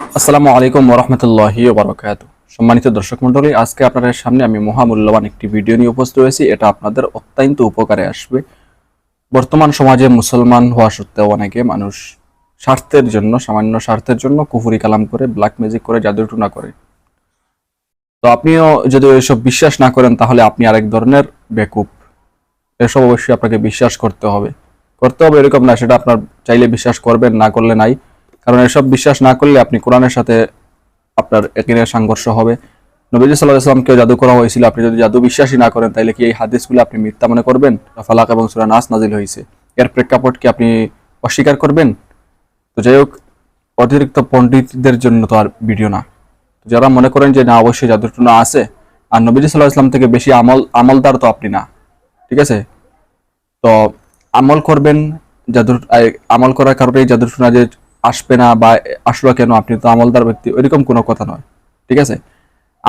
আসসালামু আলাইকুম ওরহমতুল্লাহি বারকাত সম্মানিত দর্শক মন্ডলী আজকে আপনাদের সামনে আমি মহামূল্যবান একটি ভিডিও নিয়ে উপস্থিত হয়েছি। এটা আপনাদের অত্যন্ত উপকারে আসবে। বর্তমান সমাজে মুসলমান হওয়া সত্ত্বেও অনেকে মানুষ স্বার্থের জন্য, সামান্য স্বার্থের জন্য কুফুরি কালাম করে ব্ল্যাক ম্যাজিক করে, জাদুটুনা করে। তো আপনিও যদি এসব বিশ্বাস না করেন, তাহলে আপনি আরেক ধরনের বেকুব। এসব অবশ্যই আপনাকে বিশ্বাস করতে হবে। করতে হবে এরকম না, সেটা আপনার চাইলে বিশ্বাস করবেন, না করলে নাই। কারণ এসব বিশ্বাস না করলে আপনি কোরআনের সাথে আপনার একিনের সংঘর্ষ হবে। নবীজ সাল্লাহ আসলামকেও জাদু করা হয়েছিল। আপনি যদি জাদু বিশ্বাসী না করেন তাহলে কি এই হাদিসগুলো আপনি মিথ্যা মনে করবেন? ফালাক এবং সুরা নাস নাজিল হয়েছে। এর প্রেক্ষাপট কি আপনি অস্বীকার করবেন? তো যাই হোক, অতিরিক্ত পণ্ডিতদের জন্য তো আর ভিডিও না। যারা মনে করেন যে না, অবশ্যই জাদুটুনা আছে, আর নবীজ সাল্লাহ আসলাম থেকে বেশি আমল, আমলদার তো আপনি না। ঠিক আছে? তো আমল করবেন, জাদুর আমল করার কারণে এই জাদুর শোনা যে আসবে না বা আসলো কেন আপনি তো আমলদার ব্যক্তি, ওইরকম কোনো কথা নয়, ঠিক আছে?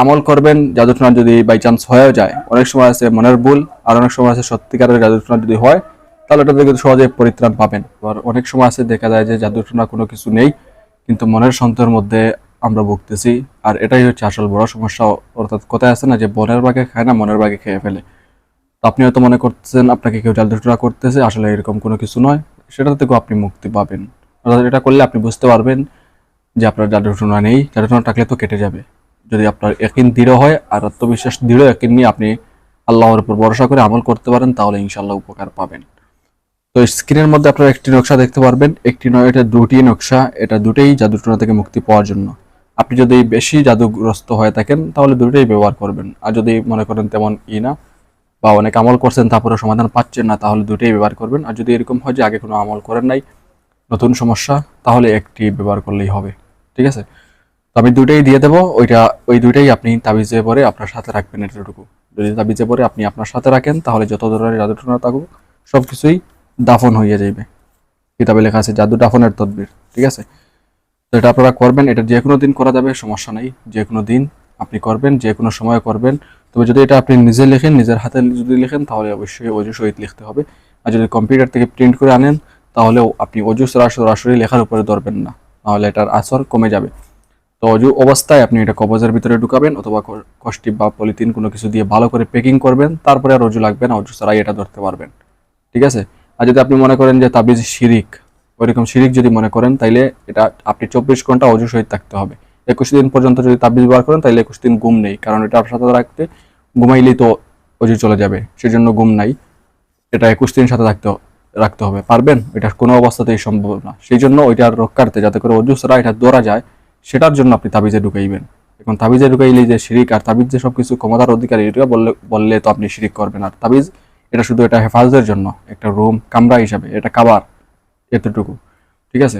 আমল করবেন জাদুটনা যদি বাই চান্স হয়েও যায়, অনেক সময় আছে মনের ভুল, আর অনেক সময় আছে সত্যিকারের জাদুটনা যদি হয়, তাহলে এটা থেকে সহজে পরিত্রাণ পাবেন। আর অনেক সময় আছে দেখা যায় যে জাদুটনা কোনো কিছু নেই, কিন্তু মনের সন্দেহের মধ্যে আমরা ভুগতেছি, আর এটাই হচ্ছে আসল বড় সমস্যা, অর্থাৎ কথায় আছে না যে বনের বাগে খায় না, মনের বাগে খেয়ে ফেলে। তো আপনি হয়তো মনে করতেছেন, আপনাকে কেউ জাদুটনা করতেছে, আসলে এরকম কোনো কিছু নয় সেটা থেকেও আপনি মুক্তি পাবেন। এটা করলে আপনি বুঝতে পারবেন যে আপনার জাদুটনা নেই, জাদুটনা থাকলে তো কেটে যাবে। যদি আপনার একিন দৃঢ় হয় আর আত্মবিশ্বাস দৃঢ় একিন নিয়ে আপনি আল্লাহর উপর ভরসা করে আমল করতে পারেন, তাহলে ইনশাল্লাহ উপকার পাবেন। তো স্ক্রিনের মধ্যে আপনারা একটি নকশা দেখতে পারবেন। একটি নয়, এটা দুটি নকশা। এটা দুটোই জাদুটনা থেকে মুক্তি পাওয়ার জন্য। আপনি যদি বেশি জাদুগ্রস্ত হয়ে থাকেন, তাহলে দুটোই ব্যবহার করবেন। আর যদি মনে করেন তেমন ই না বা অনেক আমল করছেন তারপরে সমাধান পাচ্ছেন না, তাহলে দুটোই ব্যবহার করবেন। আর যদি এরকম হয় যে আগে কোনো আমল করেন নাই নতুন সমস্যা, তাহলে একটি ব্যবহার করলেই হবে, ঠিক আছে? তো আমি দুইটাই দিয়ে দেবো, ওইটা, ওই দুইটাই আপনি তাবিজে পরে আপনার সাথে রাখবেন এতটুকু। যদি তাবিজে পরে আপনি আপনার সাথে রাখেন, তাহলে যত ধরনের জাদুটনা থাকুক সব কিছুই দাফন হয়ে যাবে কিতাবে লেখা আছে, জাদু দাফনের তদবির ঠিক আছে? তো এটা আপনারা করবেন, এটা যে কোনো দিন করা যাবে, সমস্যা নেই। যে কোনো দিন আপনি করবেন, যে কোনো সময় করবেন। তবে যদি এটা আপনি নিজে লেখেন, নিজের হাতে যদি লেখেন, তাহলে অবশ্যই অজু সহিত লিখতে হবে। আর যদি কম্পিউটার থেকে প্রিন্ট করে আনেন তাহলেও আপনি অজু সরাসরি লেখার উপরে ধরবেন না। তাহলে এটার আসর কমে যাবে। তো অজু অবস্থায় আপনি এটা কবজের ভিতরে ঢুকাবেন অথবা কষ্টি বা পলিথিন কোনো কিছু দিয়ে ভালো করে প্যাকিং করবেন, তারপরে আর অজু লাগবে না, অজু ছাড়াই এটা ধরতে পারবেন। ঠিক আছে? আর যদি আপনি মনে করেন যে তাবিজ শিরিক, ওইরকম শিরিক যদি মনে করেন, তাইলে এটা আপনি চব্বিশ ঘণ্টা অজু সহিত থাকতে হবে। একুশ দিন পর্যন্ত যদি তাবিজ ব্যবহার করেন তাহলে একুশ দিন ঘুম নেই। কারণ এটা আপনার সাথে রাখতে ঘুমাইলেই তো অজু চলে যাবে, সেজন্য ঘুম নাই। এটা একুশ দিন সাথে থাকতে রাখতে হবে। পারবেন? এটা কোনো অবস্থাতেই সম্ভব না। সেই জন্য ওইটার রক্ষার্থে যাতে করে অজু ছাড়া এটা দৌড়া যায়, সেটার জন্য আপনি তাবিজে ঢুকাইবেন। এখন তাবিজে ঢুকাইলে যে শিরিক আর তাবিজ যে সবকিছু ক্ষমতার অধিকারী এটা বললে বললে তো আপনি শিরিক করবেন। আর তাবিজ, এটা শুধু এটা হেফাজতের জন্য, একটা রুম, কামরা হিসাবে, এটা কাবার এতটুকু। ঠিক আছে?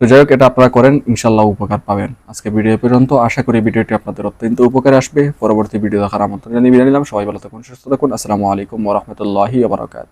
তো যাই হোক, এটা আপনারা করেন ইনশাল্লাহ উপকার পাবেন। আজকে ভিডিও পর্যন্ত, আশা করি ভিডিওটি আপনাদের অত্যন্ত উপকারে আসবে। পরবর্তী ভিডিও দেখার আমন্ত্রণ জানিয়ে বিদায় নিলাম। সবাই ভালো থাকুন, সুস্থ থাকুন। আসসালামু আলাইকুম ওরহমতুল্লাহি আবরাকাত